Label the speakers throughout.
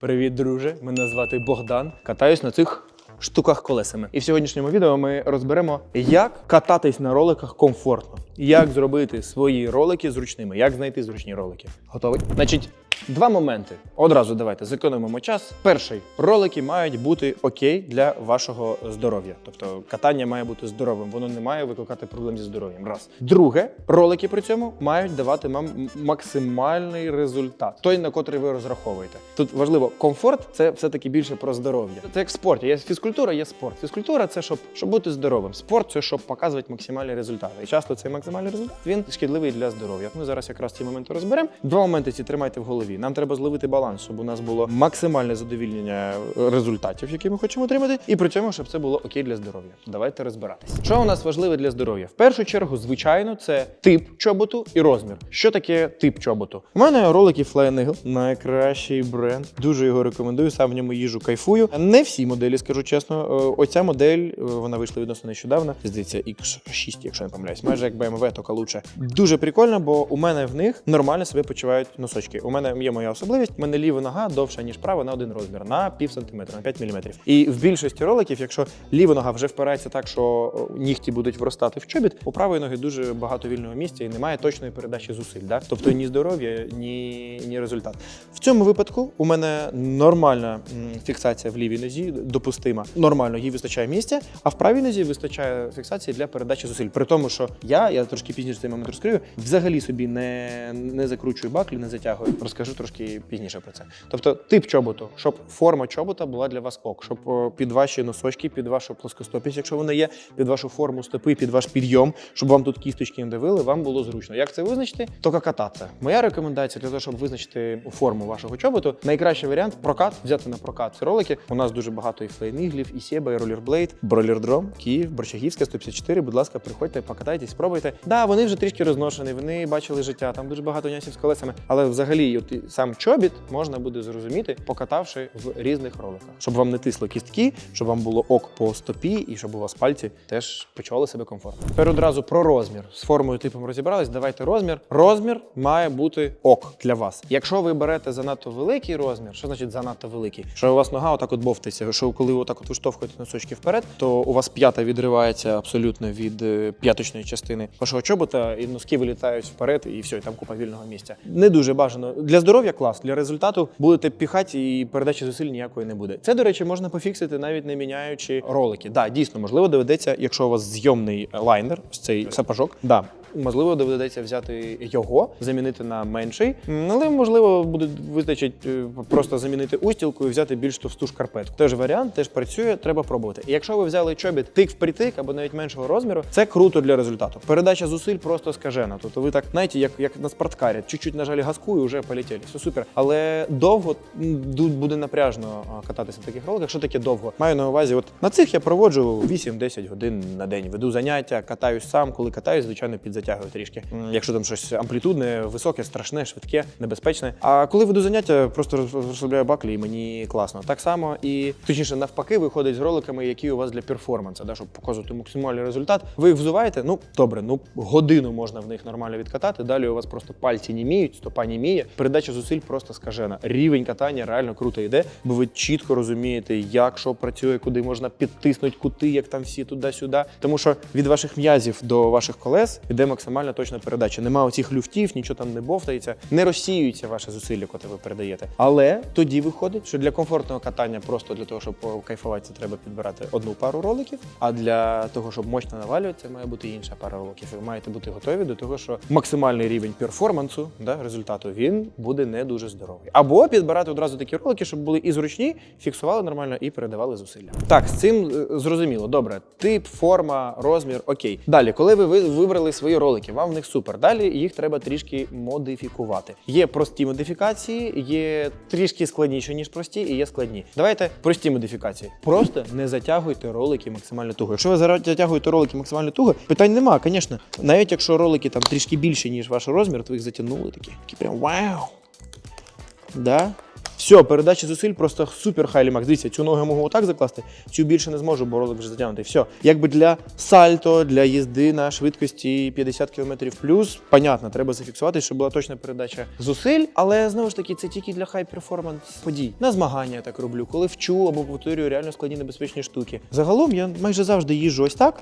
Speaker 1: Привіт, друже! Мене звати Богдан. Катаюсь на цих штуках колесами. І в сьогоднішньому відео ми розберемо, як кататись на роликах комфортно, як зробити свої ролики зручними, як знайти зручні ролики. Готовий? Значить, два моменти. Одразу давайте зекономимо час. Перший ролики мають бути окей для вашого здоров'я. Тобто катання має бути здоровим, воно не має викликати проблем зі здоров'ям. Раз. Друге, ролики при цьому мають давати вам максимальний результат, той на котрий ви розраховуєте. Тут важливо, комфорт це все-таки більше про здоров'я. Це як в спорті. Є фізкультура, є спорт. Фізкультура це щоб, щоб бути здоровим. Спорт це щоб показувати максимальні результати. І часто цей максимальний результат він шкідливий для здоров'я. Ми зараз якраз ці моменти розберемо. Два моменти ці тримайте в голові. Нам треба зловити баланс, щоб у нас було максимальне задовільнення результатів, які ми хочемо отримати, і при цьому, щоб це було окей для здоров'я. Давайте розбиратись. Що у нас важливе для здоров'я? В першу чергу, звичайно, це тип чоботу і розмір. Що таке тип чоботу? У мене ролики Flying Eagle, найкращий бренд. Дуже його рекомендую. Сам в ньому їжу кайфую. Не всі моделі, скажу чесно. Е, Оця модель е, вона вийшла відносно нещодавно. Здається, X6, якщо не помиляюсь. Майже як BMW, тільки лучше. Дуже прикольно, бо у мене в них нормально себе почувають носочки. У мене є моя особливість. Мене ліва нога довша ніж права на один розмір, на пів сантиметра, на 5 міліметрів. І в більшості роликів, якщо ліва нога вже впирається так, що нігті будуть вростати в чобіт, у правої ноги дуже багато вільного місця і немає точної передачі зусиль. Да? Тобто ні здоров'я, ні, ні результат. В цьому випадку у мене нормальна фіксація в лівій нозі, допустима. Нормально, їй вистачає місця, а в правій нозі вистачає фіксації для передачі зусиль. При тому, що я, я трошки пізніше цей момент розкрию, взагалі собі не, не закручую баклі, не затягую. Розкажу трошки пізніше про це. Тобто, тип чоботу, щоб форма чобота була для вас ок, щоб під ваші носочки, під вашу плоскостопість, якщо вона є, під вашу форму стопи, під ваш підйом, щоб вам тут кісточки не давили, вам було зручно. Як це визначити? Тільки кататися. Моя рекомендація для того, щоб визначити форму вашого чоботу, найкращий варіант прокат, взяти на прокат ролики. У нас дуже багато і флейниглів, і Сєба, і ролерблейд, бролердром, Київ, Борчагівська, 154. Будь ласка, приходьте, покатайтесь, спробуйте. Да, вони вже трішки розношені, вони бачили життя, там дуже багато нюансів з колесами. Але взагалі, от сам чобіт можна буде зрозуміти, покатавши в різних роликах, щоб вам не тисли кістки, щоб вам було ок по стопі, і щоб у вас пальці теж почували себе комфортно. Тепер одразу про розмір. З формою типом розібрались. Давайте розмір. Розмір має бути ок для вас. Якщо ви берете занадто великий розмір, що значить занадто великий? Що у вас нога отак от бовтається, що коли ви отак от виштовхуєте носочки вперед, то у вас п'ята відривається абсолютно від е, п'яточної частини вашого чобота, і носки вилітають вперед, і все, і там купа вільного місця. Не дуже бажано. Для здоров'я клас, для результату будете піхати і передачі зусиль ніякої не буде. Це, до речі, можна пофіксити навіть не міняючи ролики. Да, дійсно, можливо, доведеться, якщо у вас зйомний лайнер, ось цей сапожок, да. Можливо, доведеться взяти його, замінити на менший, але можливо буде вистачить е, просто замінити устілку і взяти більш товсту шкарпетку. Теж варіант, теж працює, треба пробувати. І якщо ви взяли чобіт тик в притик або навіть меншого розміру, це круто для результату. Передача зусиль просто скажена. Тобто ви так знаєте, як, як на спорткарі, чуть-чуть нажали газку і вже полетіли. Все супер. Але довго буде напряжно кататися в таких роликах. Що таке довго? Маю на увазі, от на цих я проводжу 8-10 годин на день. Веду заняття, катаюсь сам. Коли катаюсь, звичайно, підзатягую трішки. Якщо там щось амплітудне, високе, страшне, швидке, небезпечне. А коли веду заняття, просто розслабляю баклі, і мені класно. Так само і точніше, навпаки, виходить з роликами, які у вас для перформанса, да, щоб показувати максимальний результат. Ви їх взуваєте, ну добре, ну годину можна в них нормально відкатати. Далі у вас просто пальці німіють, стопа німіє. Передача зусиль просто скажена. Рівень катання реально круто йде, бо ви чітко розумієте, як що працює, куди можна підтиснути кути, як там всі туди-сюди. Тому що від ваших м'язів до ваших колес йде максимально точна передача. Нема оцих люфтів, нічого там не бовтається, не розсіюється ваше зусилля, яке ви передаєте. Але тоді виходить, що для комфортного катання, просто для того, щоб кайфувати, треба підбирати одну пару роликів. А для того, щоб мощно навалювати, це має бути інша пара роликів. Ви маєте бути готові до того, що максимальний рівень перформансу, да, результату, він буде не дуже здоровий. Або підбирати одразу такі ролики, щоб були і зручні, фіксували нормально і передавали зусилля. Так, з цим е, зрозуміло. Добре, тип, форма, розмір, окей. Далі, коли ви- вибрали свої ролики, вам в них супер. Далі їх треба трішки модифікувати. Є прості модифікації, є трішки складніші, ніж прості, і є складні. Давайте прості модифікації. Просто не затягуйте ролики максимально туго. Якщо ви затягуєте ролики максимально туго, питань нема, звісно. Навіть якщо ролики там трішки більші, ніж ваш розмір, то ви їх затягнули такі. Такі прям вау. Да? Все, передача зусиль просто супер хайлі макс. Дивіться, цю ногу я можу отак закласти, цю більше не зможу, бо ролик вже затягнутий. Все. Якби для сальто, для їзди на швидкості 50 км плюс, понятно, треба зафіксувати, щоб була точна передача зусиль. Але знову ж таки, це тільки для хай перформанс подій. На змагання я так роблю, коли вчу або повторюю реально складні небезпечні штуки. Загалом я майже завжди їжджу ось так.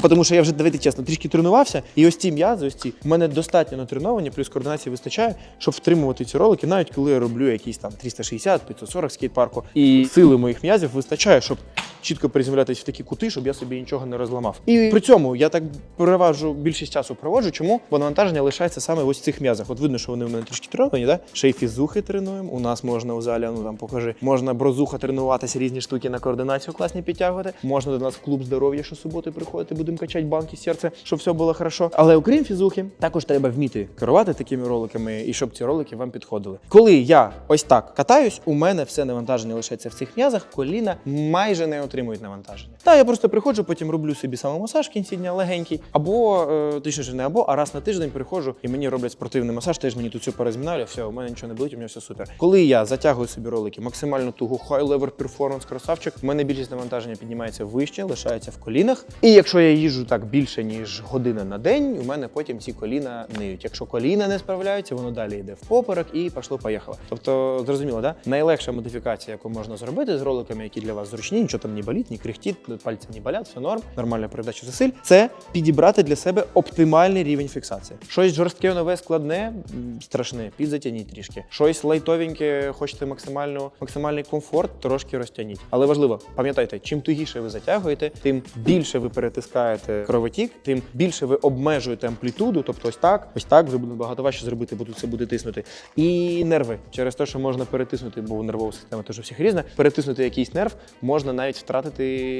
Speaker 1: Тому що я вже давайте чесно, трішки тренувався, і ось ці м'язи, ось ці в мене достатньо натреновані, плюс координації вистачає, щоб втримувати ці ролики, навіть коли я роблю якісь там 360, 540 скейт-парку. І сили моїх м'язів вистачає, щоб чітко приземлятися в такі кути, щоб я собі нічого не розламав. І при цьому я так переважу більшість часу проводжу. Чому? Бо навантаження лишається саме ось в цих м'язах. От видно, що вони в мене трішки треновані, да? Ще й фізухи тренуємо. У нас можна у залі, ну там покажи, можна брозуха тренуватися, різні штуки на координацію класні підтягувати. Можна до нас в клуб здоров'я щосуботи приходити, будемо качати банки серця, щоб все було хорошо. Але окрім фізухи, також треба вміти керувати такими роликами і щоб ці ролики вам підходили. Коли я ось так катаюсь, у мене все навантаження лишається в цих м'язах, коліна майже не отримують навантаження. Та я просто приходжу, потім роблю собі самомасаж в кінці дня легенький, або е, точніше не або, а раз на тиждень приходжу і мені роблять спортивний масаж. Теж мені тут все порозмінали, все, у мене нічого не болить, у мене все супер. Коли я затягую собі ролики максимально туго, high level performance красавчик, у мене більшість навантаження піднімається вище, лишається в колінах. І якщо я їжджу так більше ніж година на день, у мене потім ці коліна ниють. Якщо коліна не справляються, воно далі йде в поперек і пішло поїхало. Тобто, зрозуміло, да? Найлегша модифікація, яку можна зробити з роликами, які для вас зручні, нічого там не болить, не крихтить, пальці не болять, все норм, нормальна передача зусиль. Це підібрати для себе оптимальний рівень фіксації. Щось жорстке, нове, складне, страшне, підзатягніть трішки. Щось лайтовеньке, хочете максимально, максимальний комфорт, трошки розтягніть. Але важливо, пам'ятайте, чим тугіше ви затягуєте, тим більше ви перетискаєте кровотік, тим більше ви обмежуєте амплітуду. Тобто, ось так, ось так вже буде багато важче зробити, бо тут це буде тиснути. І нерви через те, що можна перетиснути, бо нервова система теж у всіх різна. Перетиснути якийсь нерв можна навіть втратити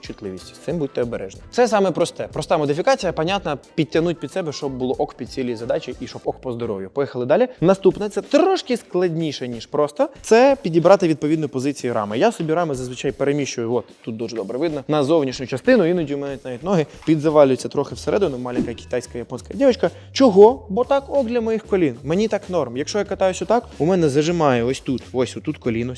Speaker 1: чутливість. З цим будьте обережні. Це саме просте. Проста модифікація, понятна, підтягнуть під себе, щоб було ок під цілі задачі і щоб ок по здоров'ю. Поїхали далі. Наступне це трошки складніше, ніж просто. Це підібрати відповідну позицію рами. Я собі рами зазвичай переміщую, от тут дуже добре видно, на зовнішню частину. Іноді у мене навіть ноги підзавалюються трохи всередину. Маленька китайська японська дівчинка. Чого? Бо так ок для моїх колін. Мені так норм. Якщо я катаюся так, у мене зажимає ось тут, ось отут коліно,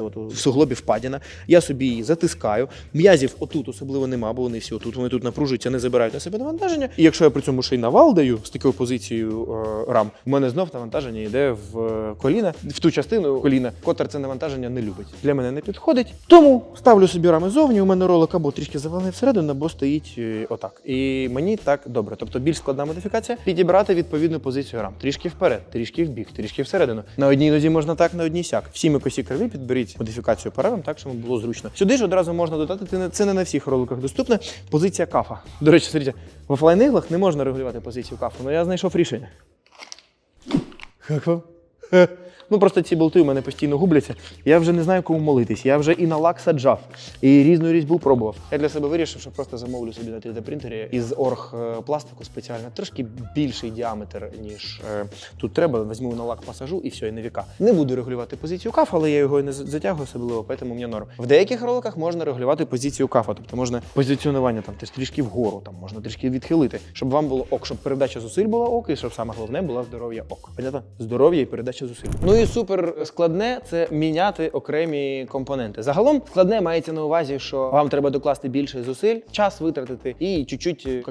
Speaker 1: от, в суглобі впадіна. Я собі її затискаю. М'язів отут особливо нема, бо вони всі отут. Вони тут напружуються, не забирають на себе навантаження. І якщо я при цьому ще й навал даю з такою позицією е, рам, у мене знов навантаження йде в е, коліна, в ту частину коліна, котра це навантаження не любить. Для мене не підходить. Тому ставлю собі рами зовні. У мене ролик або трішки завалений всередину, або стоїть е, отак. І мені так добре. Тобто більш складна модифікація підібрати відповідну позицію рам. Трішки вперед, трішки вбік, трішки всередину. На одній нозі можна так, на одній сяк. Всі ми косі криві підберіть модифікацію по рамам так, щоб було зручно. Сюди ж одразу можна додати. Це не- на всіх роликах доступне. Позиція кафа. До речі, смотрите, в офлайн-іглах не можна регулювати позицію кафа, але я знайшов рішення. Як вам? Ну просто ці болти у мене постійно губляться. Я вже не знаю, кому молитись. Я вже і на лак саджав, і різну різьбу пробував. Я для себе вирішив, що просто замовлю собі на 3D принтері із орг е, спеціально, трошки більший діаметр, ніж е, тут треба. Візьму на лак посажу і все, і на віка. Не буду регулювати позицію кафа, але я його і не затягую особливо, тому мені норм. В деяких роликах можна регулювати позицію кафа, тобто можна позиціонування там трішки вгору, там можна трішки відхилити, щоб вам було ок, щоб передача зусиль була ок, і щоб саме головне була здоров'я ок. Понятно? Здоров'я і передача зусиль. Ну і супер складне це міняти окремі компоненти. Загалом складне мається на увазі, що вам треба докласти більше зусиль, час витратити і чуть-чуть е,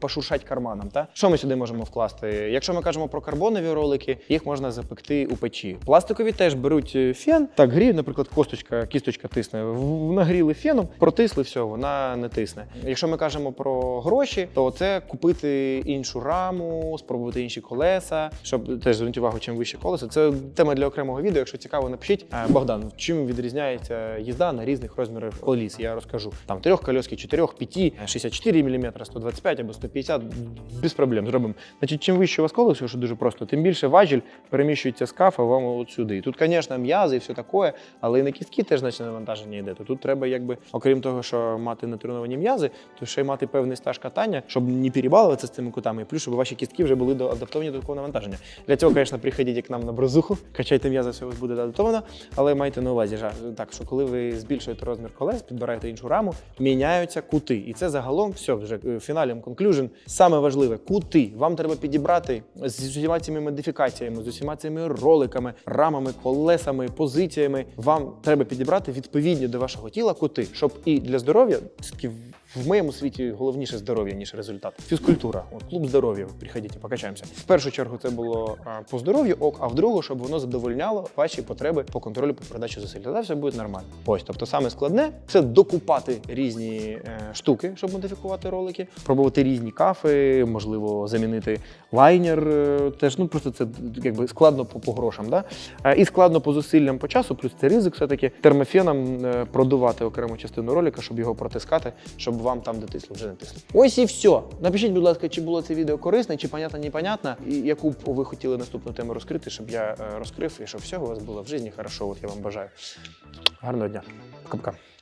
Speaker 1: пошуршать карманом. Та? Що ми сюди можемо вкласти? Якщо ми кажемо про карбонові ролики, їх можна запекти у печі. Пластикові теж беруть е, фен, так гріють, наприклад, косточка, кісточка тисне. Нагріли феном, протисли, все, вона не тисне. Якщо ми кажемо про гроші, то це купити іншу раму, спробувати інші колеса, щоб теж звернути увагу, чим вище колеса. Це тема для окремого відео. Якщо цікаво, напишіть. Е, Богдан, чим відрізняється їзда на різних розмірах коліс? Я розкажу. Там трьохкольоски, чотирьох, п'яті, 64 мм, 125 або 150, без проблем зробимо. Значить, чим вище у вас колесо, що дуже просто, тим більше важіль переміщується з кафа вам от сюди. І тут, звісно, м'язи і все таке, але і на кістки теж значне навантаження йде. То тут треба, якби, окрім того, що мати натреновані м'язи, то ще й мати певний стаж катання, щоб не перебалуватися з цими кутами, і плюс, щоб ваші кістки вже були адаптовані до такого навантаження. Для цього, звісно, приходіть к нам на брозуху, качайте Качайте м'язи, все у вас буде адаптовано, але майте на увазі, так, що коли ви збільшуєте розмір колес, підбираєте іншу раму, міняються кути. І це загалом все вже е, фіналем, конклюжн. Саме важливе кути. Вам треба підібрати з усіма цими модифікаціями, з усіма цими роликами, рамами, колесами, позиціями. Вам треба підібрати відповідні до вашого тіла кути, щоб і для здоров'я все-таки в моєму світі головніше здоров'я, ніж результат. Фізкультура, от клуб здоров'я. Приходіть, покачаємося. В першу чергу це було а, по здоров'ю, ок, а в другу, щоб воно задовольняло ваші потреби по контролю по передачі зусиль. Тоді все буде нормально. Ось, тобто, саме складне це докупати різні е, штуки, щоб модифікувати ролики, пробувати різні кафи, можливо, замінити лайнер. е, теж ну просто це якби складно по, по грошам. Да? Е, і складно по зусиллям по часу, плюс це ризик все-таки термофеном е, продувати окрему частину ролика, щоб його протискати, щоб вам там, де вже не тисло. Ось і все. Напишіть, будь ласка, чи було це відео корисне, чи понятно, непонятно, і яку б ви хотіли наступну тему розкрити, щоб я е, розкрив і щоб всього у вас було в житті хорошо. От я вам бажаю. Гарного дня. Пока-пока.